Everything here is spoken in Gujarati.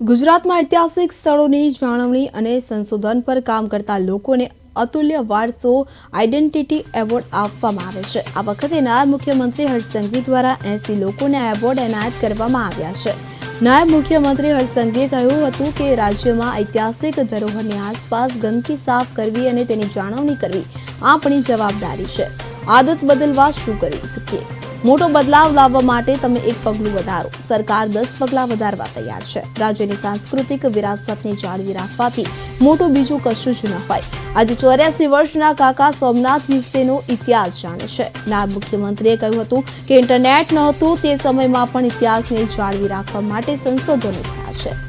ગુજરાતમાં ઐતિહાસિક સ્થળોની જાળવણી અને સંશોધન પર કામ કરતા લોકોને અતુલ્ય વારસો આઇડેન્ટિટી એવોર્ડ આપવામાં આવે છે. આ વખતે નાયબ મુખ્યમંત્રી હર્ષ સંઘવી દ્વારા એસી લોકોને એવોર્ડ એનાયત કરવામાં આવ્યા છે. નાયબ મુખ્યમંત્રી હર્ષ સંઘવીએ કહ્યું હતું કે રાજ્યમાં ઐતિહાસિક ધરોહરની આસપાસ ગંદકી સાફ કરવી અને તેની જાળવણી કરવી આપણી જવાબદારી છે. આદત બદલવા શું કરી શકીએ? મોટો બદલાવ લાવવા માટે તમે એક પગલું વધારો. સરકાર દસ પગલાં વધારવા તૈયાર છે. રાજ્યની સાંસ્કૃતિક વિરાસતને જાળવી રાખવાથી મોટું બીજું કશું જ ન હોય. આજે ચોર્યાસી વર્ષના કાકા સોમનાથ વિશેનો ઇતિહાસ જાણે છે. નાયબ મુખ્યમંત્રીએ કહ્યું હતું કે ઇન્ટરનેટ નહોતું તે સમયમાં પણ ઇતિહાસને જાળવી રાખવા માટે સંશોધનો થયા છે.